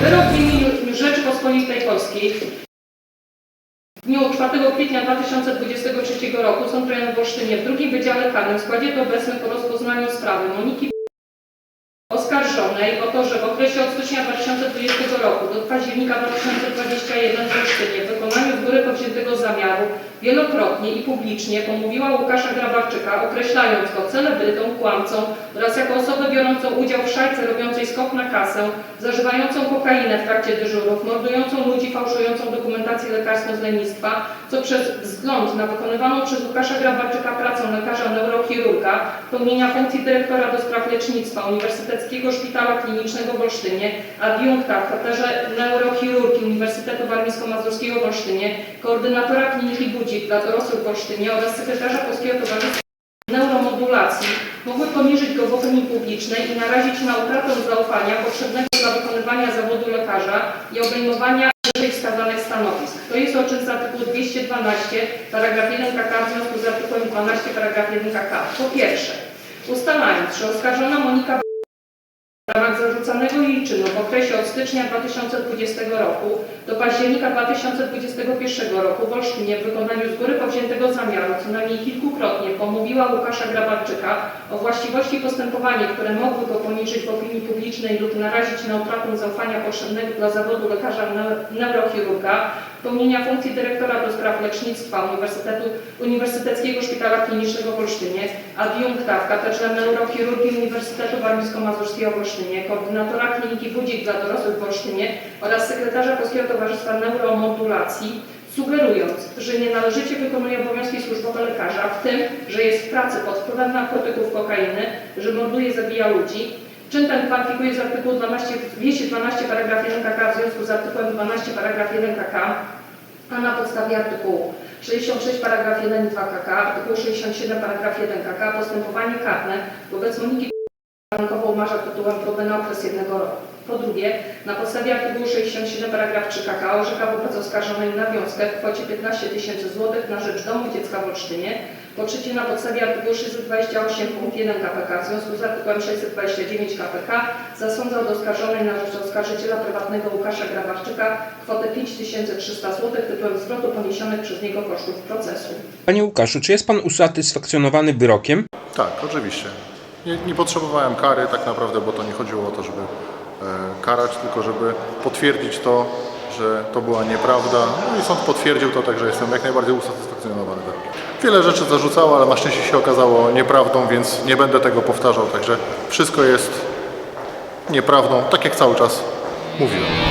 Wyrok w imieniu Rzeczypospolitej Polskiej. W dniu 4 kwietnia 2023 roku Sąd Rejonowy w Olsztynie w drugim Wydziale Karnym w składzie obecnym po rozpoznaniu sprawy Moniki oskarżonej o to, że w okresie od stycznia 2020 roku do października 2021 w Olsztynie w wykonaniu z góry powziętego zamiaru wielokrotnie i publicznie pomówiła Łukasza Grabarczyka, określając go celebrytą, kłamcą oraz jako osobę biorącą udział w szajce robiącej skok na kasę, zażywającą kokainę w trakcie dyżurów, mordującą ludzi, fałszującą dokumentację lekarską z lenistwa, co przez wzgląd na wykonywaną przez Łukasza Grabarczyka pracę lekarza neurochirurga, pełnienia funkcji dyrektora do spraw lecznictwa Uniwersyteckiego Szpitala Klinicznego w Olsztynie, adiunkta w katedrze neurochirurgii Uniwersytetu Warmińsko-Mazurskiego w Olsztynie, koordynatora kliniki Budzik dla dorosłych w Olsztynie oraz sekretarza Polskiego Towarzystwa Neuromodulacji mogły poniżyć go w opinii publicznej i narazić na utratę zaufania potrzebnego dla wykonywania zawodu lekarza i obejmowania wyżej wskazanych stanowisk. To jest o czym z artykułu 212 paragraf 1 KK w związku z artykułem 12 paragraf 1 KK. Po pierwsze, ustalając, że oskarżona Monika w ramach zarzucanego jej czynu w okresie od stycznia 2020 roku do października 2021 roku w Olsztynie w wykonaniu z góry powziętego zamiaru co najmniej kilkukrotnie pomówiła Łukasza Grabarczyka o właściwości postępowania, które mogły go poniżyć w opinii publicznej lub narazić na utratę zaufania potrzebnego dla zawodu lekarza neu- neurochirurga, pełnienia funkcji dyrektora do spraw lecznictwa Uniwersytetu, Uniwersyteckiego Szpitala Klinicznego w Olsztynie, adiunkta w katedrze neurochirurgii Uniwersytetu Warmińsko-Mazurskiego w Olsztynie, koordynatora kliniki Budzik dla dorosłych w Olsztynie oraz sekretarza Polskiego Towarzystwa Neuromodulacji, sugerując, że nienależycie wykonuje obowiązki służbowe lekarza, w tym, że jest w pracy pod wpływem narkotyków kokainy, że morduje, zabija ludzi, Czyn ten kwalifikuje z artykułu 12, 212 paragraf 1 KK w związku z artykułem 12 paragraf 1 KK, a na podstawie artykułu 66 paragraf 1 i 2 KK, artykuł 67 paragraf 1 KK postępowanie karne wobec Moniki umarza tytułem próby na okres jednego roku. Po drugie, na podstawie artykułu 67 paragraf 3 KK orzeka wobec oskarżonej nawiązkę w kwocie 15 tysięcy złotych na rzecz domu dziecka w Olsztynie. Po trzecie, na podstawie artykułu 628 punkt 1 KPK w związku z artykułem 629 KPK zasądza od oskarżonej na rzecz oskarżyciela prywatnego Łukasza Grabarczyka kwotę 5300 zł tytułem zwrotu poniesionych przez niego kosztów procesu. Panie Łukaszu, czy jest Pan usatysfakcjonowany wyrokiem? Tak, oczywiście. Nie, nie potrzebowałem kary tak naprawdę, bo to nie chodziło o to, żeby e, karać, tylko żeby potwierdzić to, że to była nieprawda. No i sąd potwierdził to, także jestem jak najbardziej usatysfakcjonowany wyrokiem. Wiele rzeczy zarzucało, ale na szczęście się okazało nieprawdą, więc nie będę tego powtarzał, także wszystko jest nieprawdą, tak jak cały czas mówiłem.